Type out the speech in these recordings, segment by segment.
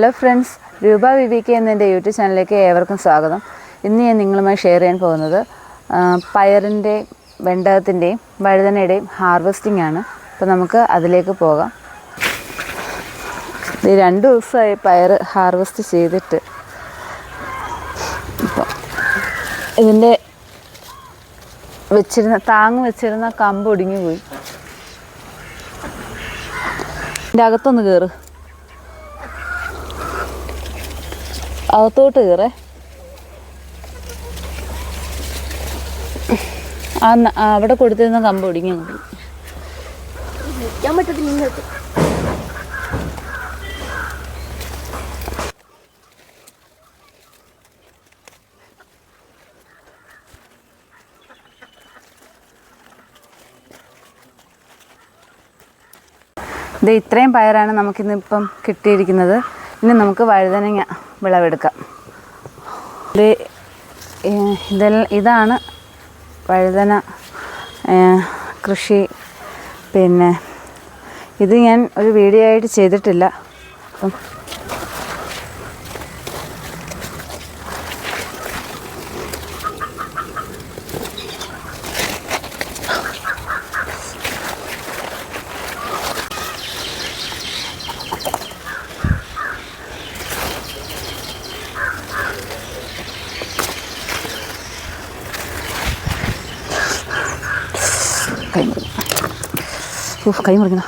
Hello friends രൂപ വിവിക്ക് എന്റെ YouTube ചാനലിലേക്ക് ഏവർക്കും സ്വാഗതം. ഇന്ന് ഞാൻ നിങ്ങളുമായി ഷെയർ ചെയ്യാൻ പോകുന്നത് പയറിന്റെയും വെണ്ടകത്തിന്റെയും വഴുതനയുടെയും ഹാർവെസ്റ്റിംഗ് ആണ്. അപ്പോൾ നമുക്ക് അതിലേക്ക് പോകാം. ഈ രണ്ട് ദിവസമായി പയർ ഹാർവെസ്റ്റ് ചെയ്തിട്ട്. അപ്പോൾ ഇതിന്റെ വെച്ചിരുന്ന താങ്ങ് വെച്ചിരുന്ന കമ്പ് ഒടിഞ്ഞു പോയി ഇതിന്റെ അകത്തൊന്ന് കയറ് അകത്തോട്ട് കയറേ. ആ അവിടെ കൊടുത്തിരുന്ന കമ്പ് ഒടിഞ്ഞു ഇത് ഇത്രയും പയറാണ് നമുക്കിന്നിപ്പം കിട്ടിയിരിക്കുന്നത്. ഇനി നമുക്ക് വഴുതനങ്ങ വിളവെടുക്കാം. ഇത് ഇതെല്ലാം ഇതാണ് വഴുതന കൃഷി. പിന്നെ ഇത് ഞാൻ ഒരു വീഡിയോ ആയിട്ട് ചെയ്തിട്ടില്ല. അപ്പം കൈ മുറി ഉഫ്, കൈ മുറിക്കണ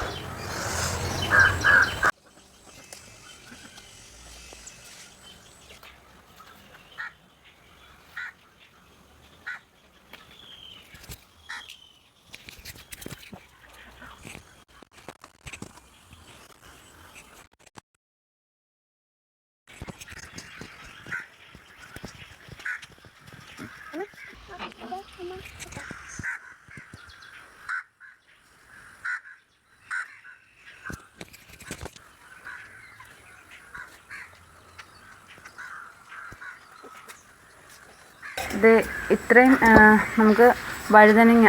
ഇത് ഇത്രയും നമുക്ക് വഴുതനങ്ങ.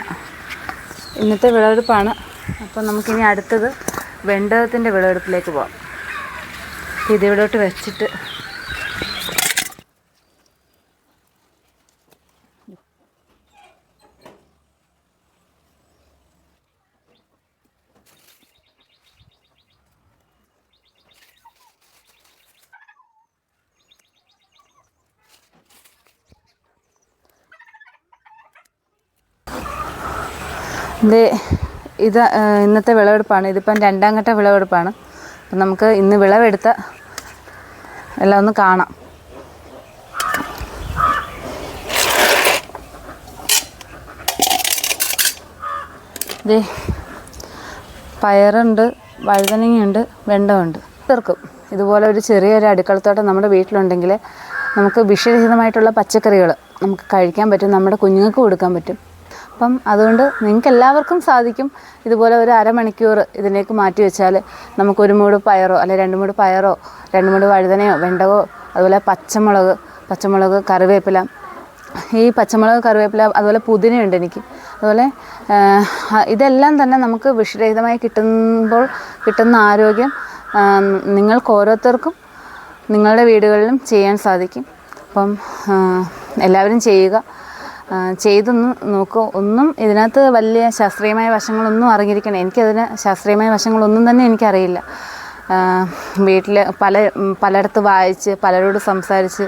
ഇന്നത്തെ വിളവെടുപ്പാണ്. അപ്പോൾ നമുക്കിനി അടുത്തത് വെണ്ടകത്തിന്റെ വിളവെടുപ്പിലേക്ക് പോകാം ഇതിവിടോട്ട് വെച്ചിട്ട് ഇത് ഇത് ഇന്നത്തെ വിളവെടുപ്പാണ്. ഇതിപ്പം രണ്ടാം ഘട്ട വിളവെടുപ്പാണ്. അപ്പം നമുക്ക് ഇന്ന് വിളവെടുത്ത എല്ലാം ഒന്ന് കാണാം. ഇതേ പയറുണ്ട് വഴുതനങ്ങയുണ്ട് വെണ്ടമുണ്ട്. തീർക്കും. ഇതുപോലെ ഒരു ചെറിയൊരു അടുക്കളത്തോട്ടം നമ്മുടെ വീട്ടിലുണ്ടെങ്കിൽ നമുക്ക് വിഷരഹിതമായിട്ടുള്ള പച്ചക്കറികൾ നമുക്ക് കഴിക്കാൻ പറ്റും നമ്മുടെ കുഞ്ഞുങ്ങൾക്ക് കൊടുക്കാൻ പറ്റും. അപ്പം അതുകൊണ്ട് നിങ്ങൾക്ക് എല്ലാവർക്കും സാധിക്കും. ഇതുപോലെ ഒരു അരമണിക്കൂർ ഇതിലേക്ക് മാറ്റി വെച്ചാൽ നമുക്ക് ഒരു മൂട് പയറോ അല്ലെങ്കിൽ രണ്ട് മൂട് പയറോ രണ്ട് മൂട് വഴുതനയോ വെണ്ടകോ അതുപോലെ പച്ചമുളക് പച്ചമുളക് കറിവേപ്പില. ഈ പച്ചമുളക് കറിവേപ്പില അതുപോലെ പുതിനയുണ്ട് എനിക്ക്. അതുപോലെ ഇതെല്ലാം തന്നെ നമുക്ക് വിഷരഹിതമായി കിട്ടുമ്പോൾ കിട്ടുന്ന ആരോഗ്യം നിങ്ങൾക്ക് ഓരോരുത്തർക്കും നിങ്ങളുടെ വീടുകളിലും ചെയ്യാൻ സാധിക്കും. അപ്പം എല്ലാവരും ചെയ്യുക. ചെയ്തൊന്ന് നോക്കുക ഒന്നും ഇതിനകത്ത് വലിയ ശാസ്ത്രീയമായ വശങ്ങളൊന്നും അറിഞ്ഞിരിക്കണം എനിക്കതിന് ശാസ്ത്രീയമായ വശങ്ങളൊന്നും തന്നെ എനിക്കറിയില്ല. വീട്ടിൽ പല പലയിടത്ത് വായിച്ച് പലരോട് സംസാരിച്ച്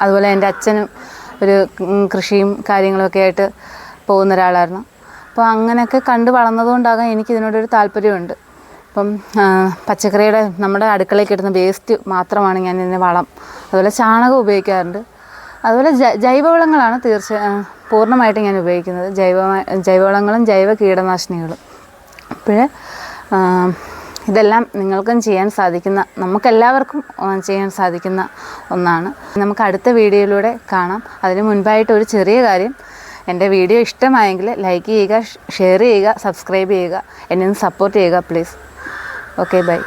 അതുപോലെ എന്റെ അച്ഛനും ഒരു കൃഷിയും കാര്യങ്ങളൊക്കെ ആയിട്ട് പോകുന്ന ഒരാളായിരുന്നു. അപ്പോൾ അങ്ങനെയൊക്കെ കണ്ട് വളർന്നതുകൊണ്ടാകാം എനിക്കിതിനോടൊരു താല്പര്യമുണ്ട്. അപ്പം പച്ചക്കറിയുടെ നമ്മുടെ അടുക്കളയിൽ കിട്ടുന്ന വേസ്റ്റ് മാത്രമാണ് ഞാൻ ഇതിന് വളം അതുപോലെ ചാണകം ഉപയോഗിക്കാറുണ്ട്. അതുപോലെ ജൈവവളങ്ങളാണ് തീർച്ച പൂർണമായിട്ടും ഞാൻ ഉപയോഗിക്കുന്നത്. ജൈവ ജൈവവളങ്ങളും ജൈവ കീടനാശിനികളും. അപ്പോൾ ഇതെല്ലാം നിങ്ങൾക്കും ചെയ്യാൻ സാധിക്കുന്ന നമുക്കെല്ലാവർക്കും ചെയ്യാൻ സാധിക്കുന്ന ഒന്നാണ്. നമുക്ക് അടുത്ത വീഡിയോയിലൂടെ കാണാം. അതിന് മുൻപായിട്ട് ഒരു ചെറിയ കാര്യം. എന്റെ വീഡിയോ ഇഷ്ടമായെങ്കിൽ ലൈക്ക് ചെയ്യുക ഷെയർ ചെയ്യുക സബ്സ്ക്രൈബ് ചെയ്യുക എന്നെ ഒന്ന് സപ്പോർട്ട് ചെയ്യുക പ്ലീസ്. Okay bye.